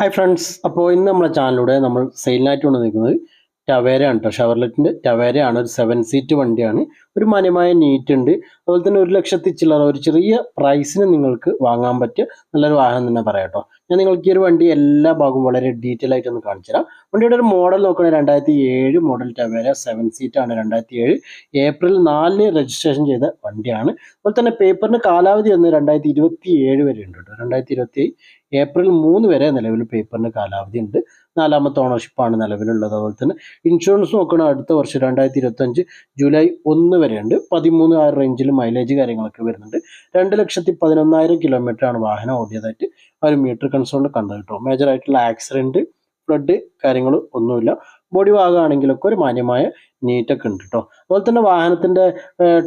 Hi friends അപ്പോൾ ഇന്ന് നമ്മുടെ ചാനലിലൂടെ നമ്മൾ സെയിലിനായിട്ട് കൊണ്ട് നിൽക്കുന്നത് ടവേരയാണ് കേട്ടോ ഷവർലെറ്റിന്റെ ടവേരയാണ് ഒരു സെവൻ സീറ്റ് വണ്ടിയാണ്. ഒരു മാന്യമായ നീറ്റ് ഉണ്ട്. അതുപോലെ തന്നെ ഒരു ലക്ഷത്തി ചില്ലറ ഒരു ചെറിയ പ്രൈസിന് നിങ്ങൾക്ക് വാങ്ങാൻ പറ്റിയ നല്ലൊരു വാഹനം തന്നെ പറയാം കേട്ടോ. ഞാൻ നിങ്ങൾക്ക് ഈ ഒരു വണ്ടി എല്ലാ ഭാഗവും വളരെ ഡീറ്റെയിൽ ആയിട്ട് ഒന്ന് കാണിച്ചു തരാം. വണ്ടിയുടെ ഒരു മോഡൽ നോക്കുകയാണെങ്കിൽ രണ്ടായിരത്തി ഏഴ് മോഡൽ ടവേര സെവൻ സീറ്റാണ് രണ്ടായിരത്തി ഏഴ് ഏപ്രിൽ നാലിന് രജിസ്ട്രേഷൻ ചെയ്ത വണ്ടിയാണ്. അതുപോലെ തന്നെ പേപ്പറിന് കാലാവധി ഒന്ന് രണ്ടായിരത്തി ഇരുപത്തി ഏഴ് വരെ ഉണ്ട് കേട്ടോ. രണ്ടായിരത്തി ഇരുപത്തി ഏപ്രിൽ മൂന്ന് വരെ നിലവിൽ പേപ്പറിന് കാലാവധി ഉണ്ട്. നാലാമത്തെ ഓണർഷിപ്പാണ് നിലവിലുള്ളത്. അതുപോലെ തന്നെ ഇൻഷുറൻസ് നോക്കണം അടുത്ത വർഷം രണ്ടായിരത്തി ഇരുപത്തഞ്ച് ജൂലൈ ഒന്ന് വരെ ഉണ്ട് പതിമൂന്ന് ആ റേഞ്ചിൽ മൈലേജ് കാര്യങ്ങളൊക്കെ വരുന്നുണ്ട്. രണ്ട് ലക്ഷത്തി പതിനൊന്നായിരം കിലോമീറ്റർ ആണ് വാഹനം ഓടിയതായിട്ട് ആ ഒരു മീറ്റർ കൺസോണിൽ കണ്ടത് കേട്ടോ. മേജർ ആയിട്ടുള്ള ആക്സിഡന്റ് ഫ്ലഡ് കാര്യങ്ങൾ ഒന്നുമില്ല. ബോഡി ഭാഗമാണെങ്കിലൊക്കെ ഒരു മാന്യമായ നീറ്റൊക്കെ ഉണ്ട് കേട്ടോ. അതുപോലെ തന്നെ വാഹനത്തിന്റെ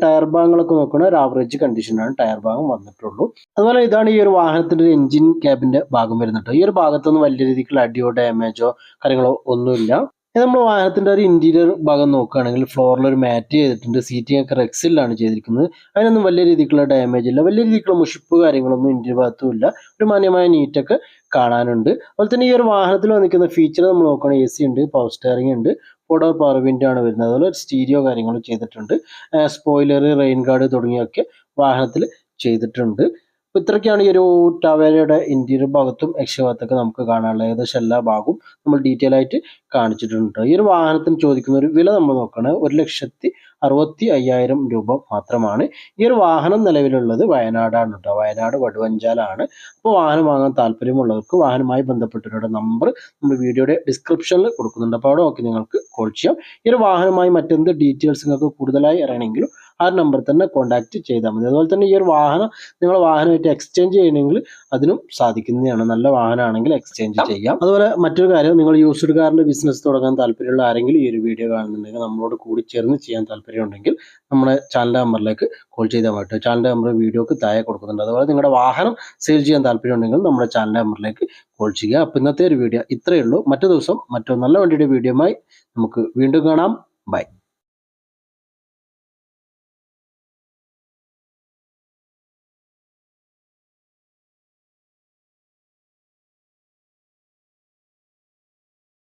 ടയർ ഭാഗങ്ങളൊക്കെ നോക്കുകയാണെങ്കിൽ ഒരു ആവറേജ് കണ്ടീഷനാണ് ടയർ ഭാഗം വന്നിട്ടുള്ളൂ. അതുപോലെ ഇതാണ് ഈ ഒരു വാഹനത്തിന്റെ എഞ്ചിൻ ക്യാബിന്റെ ഭാഗം വരുന്നത് ഈ ഒരു ഭാഗത്തൊന്നും വലിയ രീതിക്കുള്ള അടിയോ ഡാമേജോ കാര്യങ്ങളോ ഒന്നുമില്ല. നമ്മൾ വാഹനത്തിന്റെ ഒരു ഇന്റീരിയർ ഭാഗം നോക്കുകയാണെങ്കിൽ ഫ്ലോറിൽ ഒരു മാറ്റ് ചെയ്തിട്ടുണ്ട്. സീറ്റിംഗ് ഒക്കെ റെക്സിലാണ് ചെയ്തിരിക്കുന്നത്. അതിനൊന്നും വലിയ രീതിക്കുള്ള ഡാമേജ് ഇല്ല. വലിയ രീതിക്കുള്ള മുഷിപ്പ് കാര്യങ്ങളൊന്നും ഇന്റീരിയർ ഭാഗത്തും ഇല്ല. ഒരു മാന്യമായ നീറ്റൊക്കെ കാണാനുണ്ട്. അതുപോലെ തന്നെ ഈ ഒരു വാഹനത്തിൽ വന്നിരിക്കുന്ന ഫീച്ചർ നമ്മൾ നോക്കുകയാണെങ്കിൽ എ സി ഉണ്ട് പവർ സ്റ്റിയറിംഗ് ഉണ്ട് ഫോട്ടോ പവർ വിൻഡോ ആണ് വരുന്നത്. അതുപോലെ സ്റ്റീരിയോ കാര്യങ്ങളും ചെയ്തിട്ടുണ്ട്. സ്പോയിലർ റെയിൻ ഗാർഡ് തുടങ്ങിയൊക്കെ വാഹനത്തിൽ ചെയ്തിട്ടുണ്ട്. അപ്പോൾ ഇത്രയ്ക്കാണ് ഈ ഒരു ടവേരയുടെ ഇന്റീരിയർ ഭാഗത്തും എക്സ് ഭാഗത്തൊക്കെ നമുക്ക് കാണാനുള്ള ഏകദേശം എല്ലാ ഭാഗവും നമ്മൾ ഡീറ്റെയിൽ ആയിട്ട് കാണിച്ചിട്ടുണ്ട്. ഈ ഒരു വാഹനത്തിന് ചോദിക്കുന്ന ഒരു വില നമ്മൾ നോക്കുകയാണ്. ഒരു ലക്ഷത്തി അറുപത്തി അയ്യായിരം രൂപ മാത്രമാണ്. ഈ ഒരു വാഹനം നിലവിലുള്ളത് വയനാടാണ് കേട്ടോ. വയനാട് വടുവഞ്ചാലാണ് അപ്പോൾ വാഹനം വാങ്ങാൻ താല്പര്യമുള്ളവർക്ക് വാഹനവുമായി ബന്ധപ്പെട്ടവരുടെ നമ്പർ നമ്മൾ വീഡിയോയുടെ ഡിസ്ക്രിപ്ഷനിൽ കൊടുക്കുന്നുണ്ട്. അപ്പോൾ അവിടെ നോക്കി നിങ്ങൾക്ക് കോൾ ചെയ്യാം. ഈ ഒരു വാഹനമായി മറ്റെന്ത് ഡീറ്റെയിൽസ് നിങ്ങൾക്ക് കൂടുതലായി അറിയണമെങ്കിലും ആ നമ്പർ തന്നെ കോൺടാക്ട് ചെയ്താൽ മതി. അതുപോലെ തന്നെ ഈ ഒരു വാഹനം നിങ്ങൾ വാഹനമായിട്ട് എക്സ്ചേഞ്ച് ചെയ്യണമെങ്കിൽ അതിനും സാധിക്കുന്നതാണ്. നല്ല വാഹനമാണെങ്കിൽ എക്സ്ചേഞ്ച് ചെയ്യാം. അതുപോലെ മറ്റൊരു കാര്യം നിങ്ങൾ യൂസ്ഡ് കാറിന്റെ ബിസിനസ് തുടങ്ങാൻ താല്പര്യമുള്ള ആരെങ്കിലും ഈ ഒരു വീഡിയോ കാണുന്നുണ്ടെങ്കിൽ നമ്മളോട് കൂടി ചേർന്ന് ചെയ്യാൻ താല്പര്യമുണ്ടെങ്കിൽ നമ്മുടെ ചാനൽ നമ്പറിലേക്ക് കോൾ ചെയ്താൽ മതി ചാനൽ നമ്പർ വീഡിയോക്ക് താഴെ കൊടുക്കുന്നുണ്ട്. അതുപോലെ നിങ്ങളുടെ വാഹനം സെയിൽ ചെയ്യാൻ താല്പര്യമുണ്ടെങ്കിൽ നമ്മുടെ ചാനൽ നമ്പറിലേക്ക് കോൾ ചെയ്യുക. അപ്പം ഇന്നത്തെ ഒരു വീഡിയോ ഇത്രയേ ഉള്ളൂ. മറ്റു ദിവസം മറ്റൊരു നല്ല വണ്ടിയുടെ വീഡിയോയുമായി നമുക്ക് വീണ്ടും കാണാം. ബൈ